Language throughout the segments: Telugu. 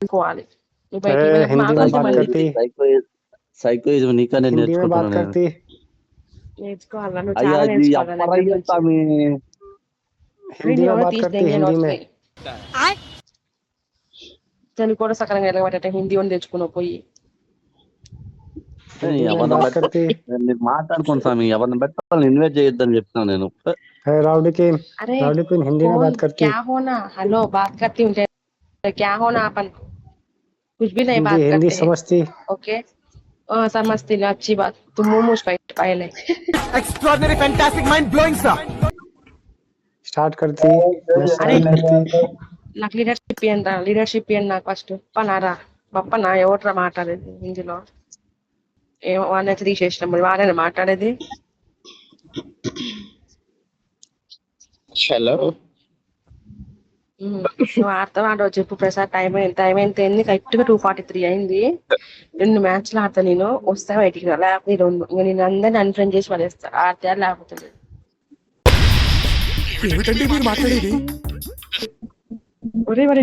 అనుకోవాలి నువ్వు ए, బయటికి వెళ్ళినప్పుడు हिंदी में మాట్లాడితే बात మళ్ళీ करती సైకోయిజం నీకనే हिंदी में बात నేర్చుకుంటున్నాను నేను करती నేర్చుకోవాలా నువ్వు అయ్యా చాలా అది నేర్చుకోవాలా నా అప్పరయ్య గురించి. స్వామి हिंदी में ఎవరో बात తీసి करती దెంగేను हिंदी में వస్తాయి. తెలుగు కూడా సకరంగా ఎలగబట్టే హిందీ అని తెచ్చుకున్నావు పోయి हिंदी में ఎవరిని बात బట్టి करती నేను మాట్లాడుకోను స్వామి ఎవరిని బట్టి వాళ్ళని ఇన్వైట్ చేయొద్దని చెప్తున్నాను నేను है राउडी किन अरे राउडी किन हिंदी में कौन बात करती क्या होना हेलो बात करती हूँ क्या- क्या होना अपन कुछ भी नहीं बात हिंदी हिंदी करते हैं समझती ओके हाँ समझती ना अच्छी बात तुम मुंह मुझ पहले Extraordinary, fantastic, mind blowing, sir. Start करती मैं स्टार्ट करती నాకు లీడర్షిప్ ఇయ్యండి రా లీడర్షిప్ ఇయ్యండి నాకు ఫస్ట్ పనారా పప్పనా ఎవట్రా మాట్లాడేది హిందీలో ఏమో వాడినైతే తీసేసినాం మరి వాడేనా మాట్లాడేది హలో ఉమ్, అర్థం ఆడతావు ఆడవు చెప్పు ప్రసాద్ టైం అయింది టైం అయితే ఏంది కరెక్ట్గా టూ ఫార్టీ త్రీ అయింది. రెండు మ్యాచ్లు ఆడతా నేను వస్తా బయటికి లేకపోతే రెండు ఇంకా నేను అందరిని అన్ఫ్రెండ్ చేసి పడేస్తా ఆడితే లేకపోతే ఒరే మరి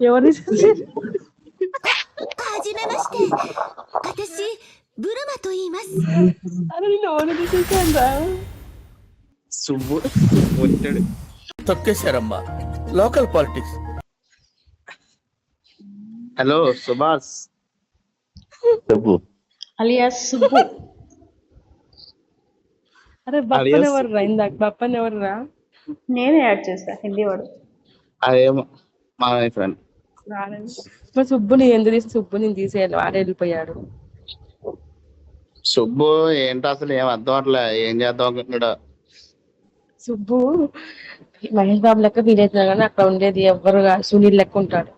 ఎవరు ブルマと言います。 అరే నేను ఎవరు తీసేసాను రా సుబ్బు వచ్చాడు తొక్కేశారమ్మా లోకల్ పాలిటిక్స్ హలో సుభాష్ చెప్పు అలియాస్ సుబ్బు అరే బప్పన్ Alias ఎవరు రా ఇందాక బప్పన్ ఎవరు రా నేనే యాడ్ చేసా హిందీ వాడు అదేమో మా ఫ్రెండ్ మరి సుబ్బుని ఎందుకు తీసి సుబ్బుని తీసేయాలి వాడు వెళ్ళిపోయాడు సుబ్బు ఏంటో అసలు ఏం అర్థం అవట్లే? ఏం చేద్దాం అనుకుంటున్నాడు? సుబ్బు మహేష్ బాబు లెక్క ఫీల్ కానీ అక్కడ ఉండేది ఎవ్వరు కాదు. సునీల్ లెక్క ఉంటాడు.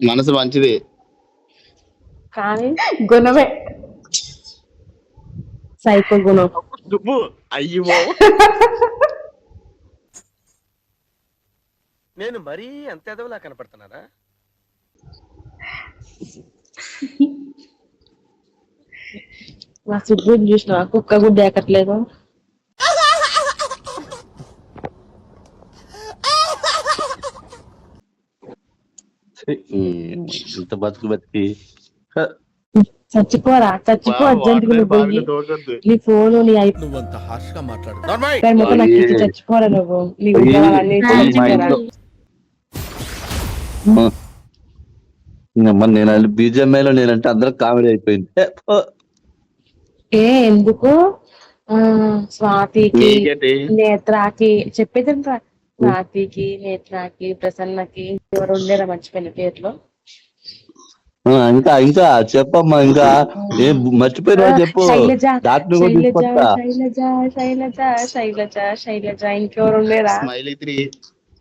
మనసు మంచిది. కానీ గుణమే. సైకో గుణం. సుబ్బు అయ్యో. నేను మరీ అంత ఎదవలా కనపడుతున్నారా నా సుబ్బుని చూసిన కుక్క గుడ్డ ఎక్కట్లేదు ఇంత బతుకు బతికి చచ్చిపోరా చచ్చిపో అర్జెంట్ నీ ఫోన్ నీ నువ్వంత హార్ష్గా మాట్లాడు చచ్చిపోరా నువ్వు నీ ఉద్యోగాలన్నీ ఇచ్చి మా చచ్చిపోరా ఇంట్లో ఇంకా మరి నేను BGMI లో నేనంటే అందరూ కామెడీ అయిపోయింది. ఏ ఎందుకు? ఆ స్వాతికి నేత్రాకి చెప్పేదంట్రా స్వాతికి నేత్రాకి ప్రసన్నకి ఎవరు ఉండేరా మర్చిపోయిన పేర్లు? ఆ, ఇంకా ఇంకా చెప్పమ్మా ఇంకా. ఏం మర్చిపోయినా చెప్పు. శైలజ డాక్టర్ శైలజ శైలజ శైలజ శైలజ శైలజ ఇంకెవరు ఉండేరా? Smiley three.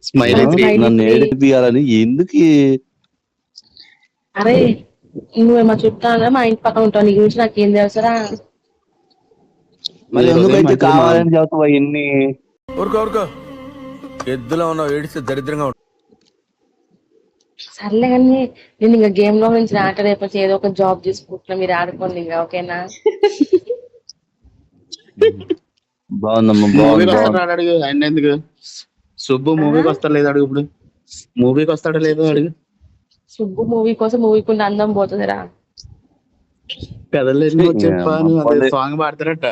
Smiley three. Smiley నన్ను. ఏడిపియాలని ఎందుకు? అరే నువ్వు మా చుట్టానా మా ఇంటి పక్కన ఉంటావు. నీ గురించి నాకు ఏం తెలుసురా మరి ఎందుకైతే కావాలని ఊరుకో ఊరుకో. ఎద్దులో ఉన్నావు ఏడిస్తే దరిద్రంగా ఉంటుంది సర్లే కానీ నేను ఇంకా గేమ్లో నుంచి ఆట రేపు ఏదో ఒక జాబ్ చేసుకుంటున్నా మీరు ఆడుకోండి ఇంకా ఓకేనా? బాగుందమ్మా వస్తాడు అడుగు ఆయన ఎందుకు? సుబ్బు మూవీకి వస్తాడు లేదు అడుగు ఇప్పుడు. మూవీకి వస్తాడో లేదో అడుగు. సుబ్బు మూవీ కోసం మూవీకి ఉన్న అందం పోతుందిరా. కథలు ఎన్నో చెప్పాను అదే అదే. సాంగ్ పాడతారట.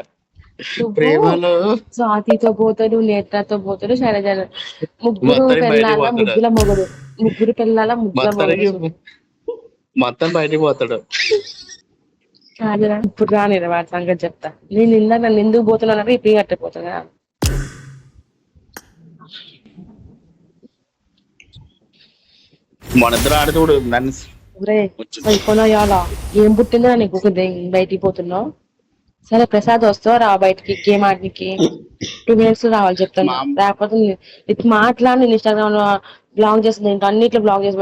సుబ్బు ప్రేమలో. స్వాతితో పోతాడు నేత్రతో పోతాడు శైలజ ముగ్గురు పోతాడు. ముగ్గుల మొగుడు. ముగ్గురు పెళ్ళాల ముగ్గుల మొగుడు. మొత్తం బయటికి పోతాడు. ఇప్పుడు రానిరా వాడి సంగతి చెప్తా. నేను ఇందాక నన్ను ఎందుకు పోతున్నానంటే ఇప్పుడు కట్టిపోతున్నా మన ఇద్దరు నన్ను ఏం పుట్టిందో నీకు బయటికి పోతున్నావు? సరే ప్రసాద్ వస్తావు? రా బయటికి గేమ్ ఆడడానికి టూ మినిట్స్ రావాలి చెప్తాను. లేకపోతే ఇది మాట్లాడి ఇన్స్టాగ్రామ్లో బ్లాగ్ చేస్తుంది అన్నిట్లో బ్లాగ్ చేసి